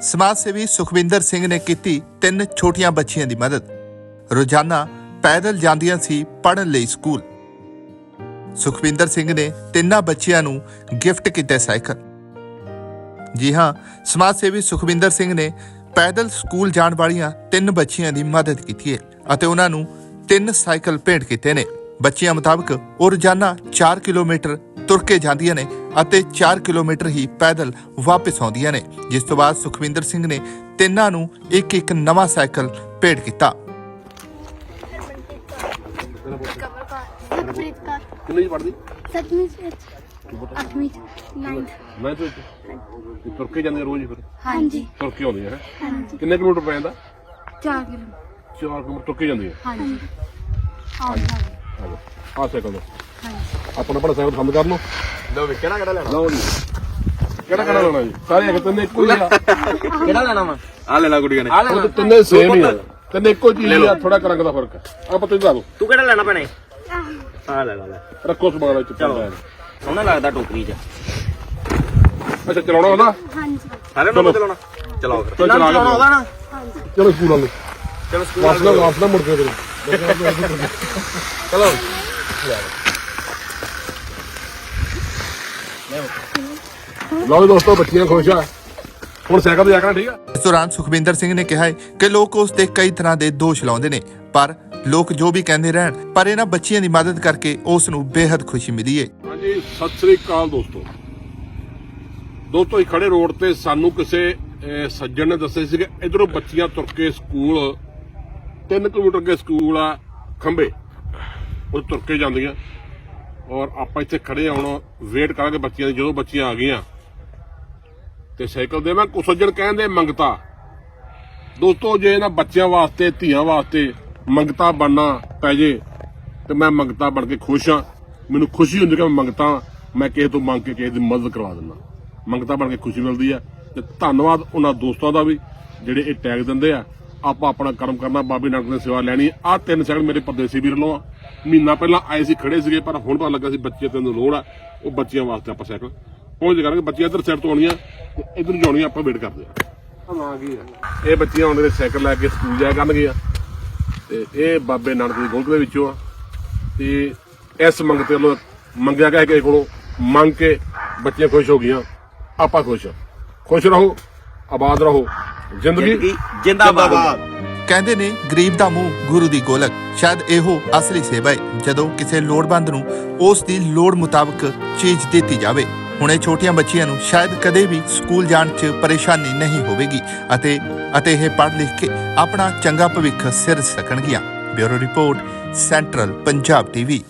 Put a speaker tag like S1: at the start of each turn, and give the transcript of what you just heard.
S1: ਸਮਾਜ ਸੇਵੀ ਸੁਖਵਿੰਦਰ ਸਿੰਘ ਨੇ ਕੀਤੀ ਤਿੰਨ ਛੋਟੀਆਂ ਬੱਚੀਆਂ ਦੀ ਮਦਦ। ਰੋਜ਼ਾਨਾ ਪੈਦਲ ਜਾਂਦੀਆਂ ਸੀ ਪੜ੍ਹਨ ਲਈ ਸਕੂਲ। ਸੁਖਵਿੰਦਰ ਸਿੰਘ ਨੇ ਤਿੰਨਾਂ ਬੱਚਿਆਂ ਨੂੰ ਗਿਫਟ ਕੀਤੇ ਸਾਈਕਲ। ਜੀ ਹਾਂ, ਸਮਾਜ ਸੇਵੀ ਸੁਖਵਿੰਦਰ ਸਿੰਘ ਨੇ ਪੈਦਲ ਸਕੂਲ ਜਾਣ ਵਾਲੀਆਂ ਤਿੰਨ ਬੱਚੀਆਂ ਦੀ ਮਦਦ ਕੀਤੀ ਹੈ ਅਤੇ ਉਹਨਾਂ ਨੂੰ ਤਿੰਨ ਸਾਈਕਲ ਭੇਟ ਕੀਤੇ ਨੇ। ਬੱਚਿਆਂ ਮੁਤਾਬਕ ਉਹ ਰੋਜ਼ਾਨਾ 4 ਕਿਲੋਮੀਟਰ ਤੁਰ ਕੇ ਜਾਂਦੀਆਂ ਨੇ ਅਤੇ 4 ਕਿਲੋਮੀਟਰ ਹੀ ਪੈਦਲ ਵਾਪਸ ਆਉਂਦੀਆਂ ਨੇ ਜਿਸ ਤੋਂ ਬਾਅਦ ਸੁਖਵਿੰਦਰ ਸਿੰਘ ਨੇ ਤਿੰਨਾਂ ਨੂੰ ਇੱਕ ਇੱਕ ਨਵਾਂ ਸਾਈਕਲ ਭੇਂਟ ਕੀਤਾ।
S2: ਕਿੰਨੇ ਚ ਪੜਦੀ
S3: ਸੱਤਵੀਂ ਵਿੱਚ। ਅੱਠਵੀਂ ਨਾਈਨਥ
S2: ਮੈਂ ਤੇ ਤੇ ਤੁਰ ਕੇ ਜਾਂਦੇ ਰੋਜ਼ ਹੀ ਫਿਰ?
S3: ਹਾਂਜੀ।
S2: ਤੁਰ ਕੇ ਆਉਂਦੇ ਹੈ?
S3: ਹਾਂਜੀ।
S2: ਕਿੰਨੇ ਕਿਲੋਮੀਟਰ ਪੈ ਜਾਂਦਾ?
S3: 4 ਕਿਲੋ
S2: 4 ਕਿਲੋਮੀਟਰ ਤੁਰ ਕੇ ਜਾਂਦੇ ਆ
S3: ਹਾਂਜੀ। ਆਉਂਦਾ
S2: ਆ ਸਾਈਕਲ ਆਪਣਾ ਆਪਣਾ ਸਾਈਕਲ ਬੰਦ ਕਰ ਲਓ।
S4: ਲਓ ਵੀ ਕਿਹੜਾ ਕਿਹੜਾ ਲੈਣਾ?
S2: ਲਓ ਜੀ। ਕਿਹੜਾ ਕਿਹੜਾ ਲੈਣਾ ਜੀ? ਸਾਰੇ ਇੱਕ ਤਿੰਨੇ ਇੱਕੋ ਹੀ ਆ।
S4: ਕਿਹੜਾ ਲੈਣਾ ਵਾ? ਆ ਲੈ ਲੈ ਗੁੜੀਆਂ ਨੇ।
S2: ਉਹ ਤਾਂ ਤਿੰਨੇ ਸੇਮ ਹੀ ਆ। ਤਿੰਨੇ ਇੱਕੋ ਚੀਜ਼ ਆ ਥੋੜਾ ਰੰਗ ਦਾ ਫ਼ਰਕ। ਹੈ ਆਪਾਂ ਤੁਸੀਂ ਦੱਸੋ
S4: ਤੂੰ ਕਿਹੜਾ ਲੈਣਾ ਭੈਣੇ? ਆ ਲੈ ਲੈ ਲੈ
S2: ਰੱਖੋ ਸਮਾਨ ਵਿੱਚ
S4: ਚਲੋ। ਸੋਹਣਾ ਲੱਗਦਾ ਟੋਕਰੀ 'ਚ।
S2: ਅੱਛਾ ਚਲਾਉਣਾ ਉਹਦਾ?
S3: ਹਾਂਜੀ।
S4: ਸਾਰੇ ਨੂੰ ਚਲਾਉਣਾ? ਚਲਾਓ ਫਿਰ।
S2: ਚਲੋ ਚਲਾ
S4: ਚਲਾਉਣਾ ਉਹਦਾ ਨਾ?
S3: ਹਾਂਜੀ
S2: ਚਲੋ ਸਕੂਲ ਵਾਲੇ।
S4: ਚਲੋ ਸਕੂਲ
S2: ਨਾ ਵਾਪਸ ਨਾ ਮੁੜ ਕੇ ਕਰੋ ਚਲੋ। ਲਓ ਜੀ ਦੋਸਤੋ ਬੱਚੀਆਂ ਖੁਸ਼ ਆ। ਹੁਣ ਸਾਈਕਲ ਤੇ ਜਾ ਕੇ ਠੀਕ ਆ?
S1: ਇਸ ਦੌਰਾਨ ਸੁਖਵਿੰਦਰ ਸਿੰਘ ਨੇ ਕਿਹਾ ਹੈ ਕਿ ਲੋਕ ਉਸ ਤੇ ਕਈ ਤਰ੍ਹਾਂ ਦੇ ਦੋਸ਼ ਲਾਉਂਦੇ ਨੇ ਪਰ ਲੋਕ ਜੋ ਵੀ ਕਹਿੰਦੇ ਰਹਿਣ ਪਰ ਇਹਨਾਂ ਬੱਚੀਆਂ ਦੀ ਮਦਦ ਕਰਕੇ ਉਸ ਨੂੰ ਬੇहद ਖੁਸ਼ੀ ਮਿਲੀ ਹੈ
S2: ਹਾਂਜੀ ਸਤਿ ਸ੍ਰੀ ਅਕਾਲ ਦੋਸਤੋ। ਦੋਸਤੋ ਇਹ ਖੜੇ ਰੋਡ ਤੇ ਸਾਨੂੰ ਕਿਸੇ ਅਹ, ਸੱਜਣ ਨੇ ਦੱਸਿਆ ਸੀ ਕਿ ਇਧਰੋਂ ਬੱਚੀਆਂ ਤੁਰ ਕੇ ਸਕੂਲ 3 ਕਿਲੋਮੀਟਰ ਅੱਗੇ ਸਕੂਲ ਆ ਖੰਬੇ ਉਹ ਤੁਰ ਕੇ ਜਾਂਦੀਆਂ। ਔਰ ਆਪਾਂ ਇੱਥੇ ਖੜੇ ਆ ਵੇਟ ਕਰਾਂਗੇ ਬੱਚੀਆਂ ਦੀ, ਜਦੋਂ ਬੱਚੀਆਂ ਆ ਗਈਆਂ। ਤੇ ਸਾਈਕਲ ਦੇ ਮੈਂ ਕੁਛ ਕਹਿੰਦੇ, ਮੰਗਤਾ। ਦੋਸਤੋ, ਜੇ ਇਹਨਾਂ ਬੱਚਿਆਂ ਵਾਸਤੇ, ਧੀਆਂ ਵਾਸਤੇ ਮੰਗਤਾ ਬਣਨਾ ਪੈ ਜੇ, ਤੇ ਮੈਂ ਮੰਗਤਾ ਬਣ ਕੇ ਖੁਸ਼ ਹਾਂ। ਮੈਨੂੰ ਖੁਸ਼ੀ ਹੁੰਦੀ ਕਿ ਮੈਂ ਮੰਗਤਾ, ਮੈਂ ਕਿਸੇ ਤੋਂ ਮੰਗ ਕੇ ਕਿਸੇ ਦੀ ਮਦਦ ਕਰਵਾ ਦਿੰਦਾ। ਮੰਗਤਾ ਬਣ ਕੇ ਖੁਸ਼ੀ ਮਿਲਦੀ ਹੈ ਤੇ ਧੰਨਵਾਦ ਉਹਨਾਂ ਦੋਸਤਾਂ ਦਾ ਵੀ, ਜਿਹੜੇ ਇਹ ਟੈਗ ਦਿੰਦੇ ਆ। ਆਪਾਂ ਆਪਣਾ ਕਰਮ ਕਰਨਾ ਬਾਬੇ ਨਾਨਕ ਦੀ ਸੇਵਾ ਲੈਣੀ। ਆ ਤਿੰਨ ਸੈਕਿੰਡ ਮੇਰੇ ਪਰਦੇਸੀ ਵੀਰ ਲੋ ਮਹੀਨਾ ਪਹਿਲਾਂ ਆਏ ਸੀ ਖੜੇ ਸੀਗੇ ਪਰ ਹੁਣ ਪਤਾ ਲੱਗਾ ਸੀ ਬੱਚੇ ਤੈਨੂੰ ਲੋੜ ਆ। ਉਹ ਬੱਚਿਆਂ ਵਾਸਤੇ ਆਪਾਂ ਸਾਈਕਲ। ਪਹੁੰਚ ਕਰਾਂਗੇ ਬੱਚੀਆਂ ਇੱਧਰ ਸਾਈਡ ਤੋਂ ਆਉਣੀਆਂ ਤੇ ਇੱਧਰ ਨੂੰ ਜਾਣੀਆਂ ਆਪਾਂ ਵੇਟ ਕਰਦੇ ਆ। ਗਈ ਆ। ਇਹ ਬੱਚੀਆਂ ਆਉਂਦੇ ਨੇ ਸਾਈਕਲ ਲੈ ਕੇ ਸਕੂਲ ਜਾਇਆ ਕਰਨਗੀਆਂ। ਤੇ ਇਹ ਬਾਬੇ ਨਾਨਕ ਦੀ ਗੋਲਕ ਦੇ ਵਿੱਚੋਂ ਆ। ਤੇ ਇਸ ਮੰਗਤੇ ਵੱਲੋਂ ਮੰਗਿਆ ਗਿਆ ਕਿਸੇ ਕੋਲੋਂ ਮੰਗ ਕੇ ਬੱਚੀਆਂ ਖੁਸ਼ ਹੋ ਗਈਆਂ। ਆਪਾਂ ਖੁਸ਼ ਖੁਸ਼ ਰਹੋ ਆਬਾਦ ਰਹੋ।
S4: ਜ਼ਿੰਦਗੀ ਜਿੰਦਾਬਾਦ।
S1: ਕਹਿੰਦੇ ਨੇ ਗਰੀਬ ਦਾ ਮੂੰਹ ਗੁਰੂ ਦੀ ਗੋਲਕ। ਸ਼ਾਇਦ ਇਹੋ ਅਸਲੀ ਸੇਵਾ ਹੈ ਜਦੋਂ ਕਿਸੇ ਲੋੜਵੰਦ ਨੂੰ ਉਸ ਦੀ ਲੋੜ ਮੁਤਾਬਕ ਚੀਜ਼ ਦਿੱਤੀ ਜਾਵੇ। ਹੁਣ ਇਹ ਛੋਟੀਆਂ ਬੱਚੀਆਂ ਨੂੰ ਸ਼ਾਇਦ ਕਦੇ ਵੀ ਸਕੂਲ ਜਾਣ 'ਚ ਪਰੇਸ਼ਾਨੀ ਨਹੀਂ ਹੋਵੇਗੀ ਅਤੇ ਅਤੇ ਇਹ ਪੜ੍ਹ ਲਿਖ ਕੇ ਆਪਣਾ ਚੰਗਾ ਭਵਿੱਖ ਸਿਰ ਸਕਣਗੀਆਂ। Bureau report central Punjab TV.